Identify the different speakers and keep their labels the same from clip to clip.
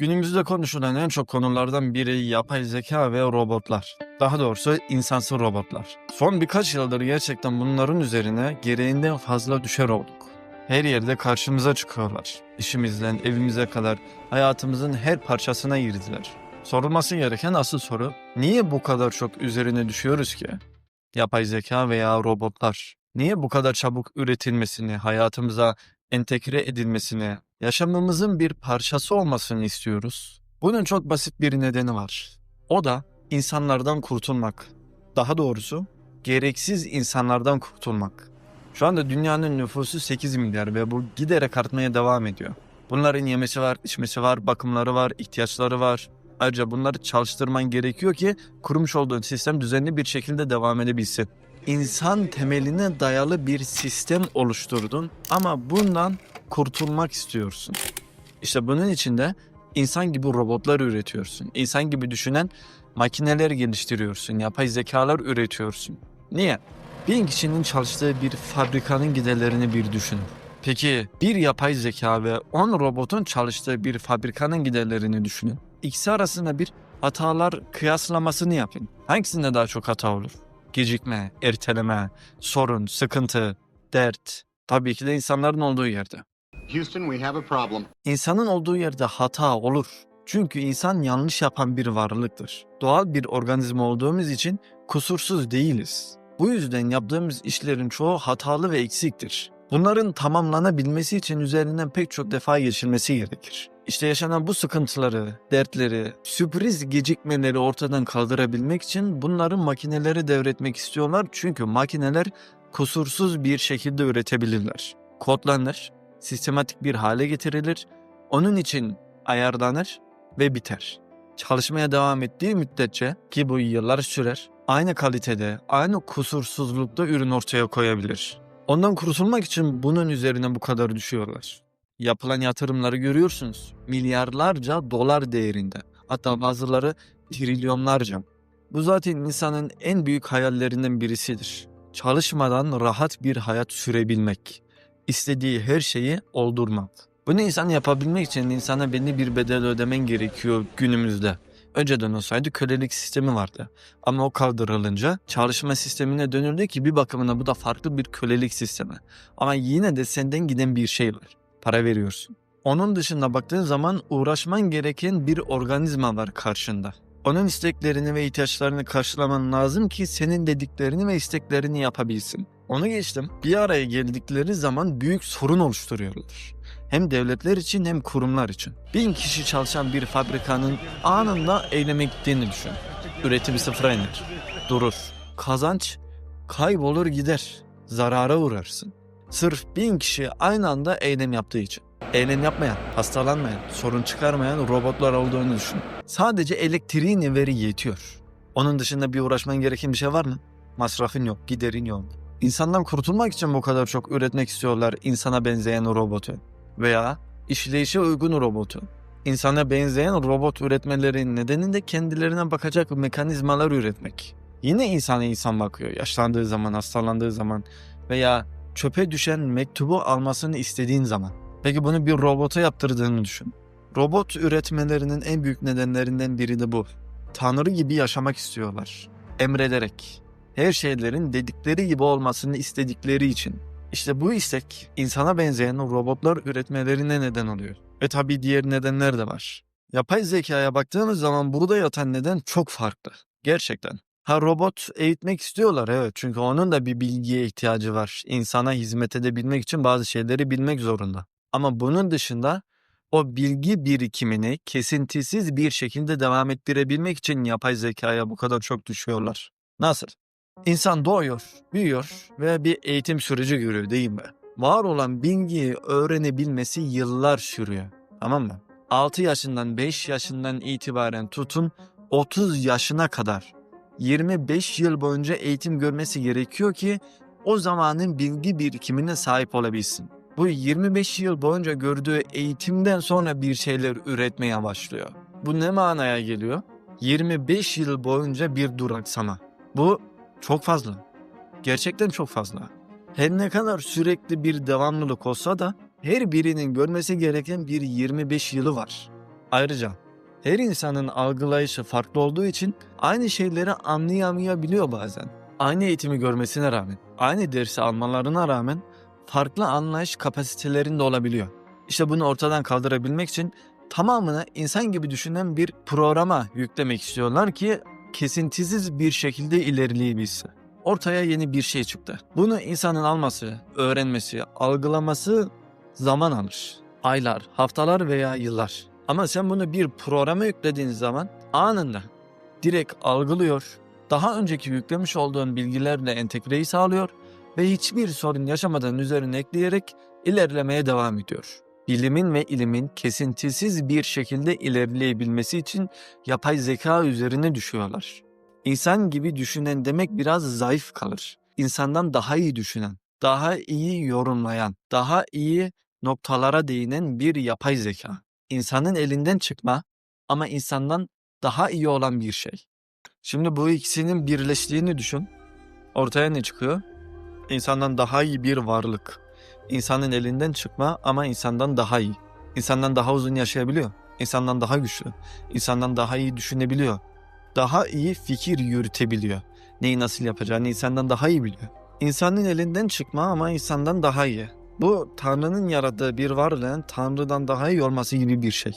Speaker 1: Günümüzde konuşulan en çok konulardan biri yapay zeka ve robotlar. Daha doğrusu insansız robotlar. Son birkaç yıldır gerçekten bunların üzerine gereğinden fazla düşer olduk. Her yerde karşımıza çıkıyorlar. İşimizden evimize kadar hayatımızın her parçasına girdiler. Sorulması gereken asıl soru, niye bu kadar çok üzerine düşüyoruz ki? Yapay zeka veya robotlar niye bu kadar çabuk üretilmesini, hayatımıza entegre edilmesini, yaşamımızın bir parçası olmasını istiyoruz? Bunun çok basit bir nedeni var. O da insanlardan kurtulmak. Daha doğrusu gereksiz insanlardan kurtulmak. Şu anda dünyanın nüfusu 8 milyar ve bu giderek artmaya devam ediyor. Bunların yemesi var, içmesi var, bakımları var, ihtiyaçları var. Ayrıca bunları çalıştırman gerekiyor ki kurmuş olduğun sistem düzenli bir şekilde devam edebilsin. İnsan temeline dayalı bir sistem oluşturdun ama bundan kurtulmak istiyorsun. İşte bunun için de insan gibi robotlar üretiyorsun. İnsan gibi düşünen makineler geliştiriyorsun. Yapay zekalar üretiyorsun. Niye? Bin kişinin çalıştığı bir fabrikanın giderlerini bir düşünün. Peki bir yapay zeka ve 10 robotun çalıştığı bir fabrikanın giderlerini düşünün. İkisi arasında bir hatalar kıyaslamasını yapın. Hangisinde daha çok hata olur? Gecikme, erteleme, sorun, sıkıntı, dert. Tabii ki de insanların olduğu yerde.
Speaker 2: Houston, we have a problem.
Speaker 1: İnsanın olduğu yerde hata olur. Çünkü insan yanlış yapan bir varlıktır. Doğal bir organizma olduğumuz için kusursuz değiliz. Bu yüzden yaptığımız işlerin çoğu hatalı ve eksiktir. Bunların tamamlanabilmesi için üzerinden pek çok defa geçilmesi gerekir. İşte yaşanan bu sıkıntıları, dertleri, sürpriz gecikmeleri ortadan kaldırabilmek için bunları makinelere devretmek istiyorlar. Çünkü makineler kusursuz bir şekilde üretebilirler. Kodlanır, sistematik bir hale getirilir, onun için ayarlanır ve biter. Çalışmaya devam ettiği müddetçe ki bu yıllar sürer, aynı kalitede, aynı kusursuzlukta ürün ortaya koyabilir. Ondan kurtulmak için bunun üzerine bu kadar düşüyorlar. Yapılan yatırımları görüyorsunuz. Milyarlarca dolar değerinde. Hatta bazıları trilyonlarca. Bu zaten insanın en büyük hayallerinden birisidir. Çalışmadan rahat bir hayat sürebilmek. İstediği her şeyi oldurmak. Bunu insan yapabilmek için insana belli bir bedel ödemen gerekiyor günümüzde. Önceden olsaydı kölelik sistemi vardı. Ama o kaldırılınca çalışma sistemine dönüldü ki bir bakımına bu da farklı bir kölelik sistemi. Ama yine de senden giden bir şey var. Para veriyorsun. Onun dışında baktığın zaman uğraşman gereken bir organizma var karşında. Onun isteklerini ve ihtiyaçlarını karşılaman lazım ki senin dediklerini ve isteklerini yapabilsin. Onu geçtim. Bir araya geldikleri zaman büyük sorun oluşturuyorlar. Hem devletler için hem kurumlar için. Bin kişi çalışan bir fabrikanın anında eyleme gittiğini düşün. Üretim sıfıra iner. Durur. Kazanç kaybolur gider. Zarara uğrarsın. Sırf bin kişi aynı anda eylem yaptığı için. Eylem yapmayan, hastalanmayan, sorun çıkarmayan robotlar olduğunu düşün. Sadece elektriğin veri yetiyor. Onun dışında bir uğraşman gereken bir şey var mı? Masrafın yok, giderin yok. İnsandan kurtulmak için bu kadar çok üretmek istiyorlar insana benzeyen robotu veya işleyişe uygun robotu. İnsana benzeyen robot üretmelerinin nedeni de kendilerine bakacak mekanizmalar üretmek. Yine insana insan bakıyor yaşlandığı zaman, hastalandığı zaman veya çöpe düşen mektubu almasını istediğin zaman. Peki bunu bir robota yaptırdığını düşün. Robot üretmelerinin en büyük nedenlerinden biri de bu. Tanrı gibi yaşamak istiyorlar. Emrederek. Her şeylerin dedikleri gibi olmasını istedikleri için. İşte bu istek insana benzeyen robotlar üretmelerine neden oluyor. Ve tabii diğer nedenler de var. Yapay zekaya baktığımız zaman burada yatan neden çok farklı. Gerçekten. Ha robot eğitmek istiyorlar evet çünkü onun da bir bilgiye ihtiyacı var. İnsana hizmet edebilmek için bazı şeyleri bilmek zorunda. Ama bunun dışında o bilgi birikimini kesintisiz bir şekilde devam ettirebilmek için yapay zekaya bu kadar çok düşüyorlar. Nasıl? İnsan doğuyor, büyüyor ve bir eğitim süreci görüyor değil mi? Var olan bilgiyi öğrenebilmesi yıllar sürüyor. Tamam mı? 6 yaşından 5 yaşından itibaren tutun 30 yaşına kadar 25 yıl boyunca eğitim görmesi gerekiyor ki o zamanın bilgi birikimine sahip olabilsin. Bu 25 yıl boyunca gördüğü eğitimden sonra bir şeyler üretmeye başlıyor. Bu ne manaya geliyor? 25 yıl boyunca bir duraksama. Bu çok fazla. Gerçekten çok fazla. Her ne kadar sürekli bir devamlılık olsa da her birinin görmesi gereken bir 25 yılı var. Ayrıca her insanın algılayışı farklı olduğu için aynı şeyleri anlayamayabiliyor bazen. Aynı eğitimi görmesine rağmen, aynı dersi almalarına rağmen farklı anlayış kapasitelerinde olabiliyor. İşte bunu ortadan kaldırabilmek için tamamını insan gibi düşünen bir programa yüklemek istiyorlar ki kesintisiz bir şekilde ilerleyebilsin. Ortaya yeni bir şey çıktı. Bunu insanın alması, öğrenmesi, algılaması zaman alır. Aylar, haftalar veya yıllar. Ama sen bunu bir programa yüklediğin zaman anında direkt algılıyor, daha önceki yüklemiş olduğun bilgilerle entegreyi sağlıyor ve hiçbir sorun yaşamadan üzerine ekleyerek ilerlemeye devam ediyor. Bilimin ve ilimin kesintisiz bir şekilde ilerleyebilmesi için yapay zeka üzerine düşüyorlar. İnsan gibi düşünen demek biraz zayıf kalır. İnsandan daha iyi düşünen, daha iyi yorumlayan, daha iyi noktalara değinen bir yapay zeka. İnsanın elinden çıkma ama insandan daha iyi olan bir şey. Şimdi bu ikisinin birleştiğini düşün. Ortaya ne çıkıyor? İnsandan daha iyi bir varlık. İnsanın elinden çıkma ama insandan daha iyi. İnsandan daha uzun yaşayabiliyor. İnsandan daha güçlü. İnsandan daha iyi düşünebiliyor. Daha iyi fikir yürütebiliyor. Neyi nasıl yapacağını insandan daha iyi biliyor. İnsanın elinden çıkma ama insandan daha iyi. Bu Tanrı'nın yarattığı bir varlığın Tanrı'dan daha iyi olması gibi bir şey.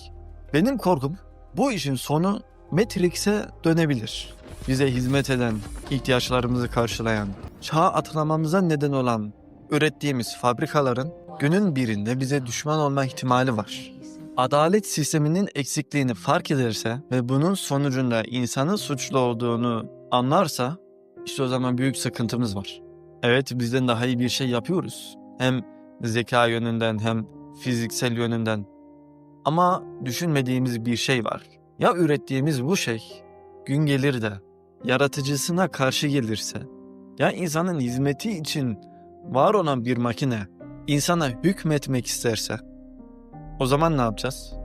Speaker 1: Benim korkum bu işin sonu Matrix'e dönebilir. Bize hizmet eden, ihtiyaçlarımızı karşılayan, çağ atlamamıza neden olan ürettiğimiz fabrikaların günün birinde bize düşman olma ihtimali var. Adalet sisteminin eksikliğini fark ederse ve bunun sonucunda insanın suçlu olduğunu anlarsa işte o zaman büyük sıkıntımız var. Evet bizden daha iyi bir şey yapıyoruz. Hem zeka yönünden hem fiziksel yönünden. Ama düşünmediğimiz bir şey var. Ya ürettiğimiz bu şey gün gelir de yaratıcısına karşı gelirse ya insanın hizmeti için var olan bir makine insana hükmetmek isterse o zaman ne yapacağız?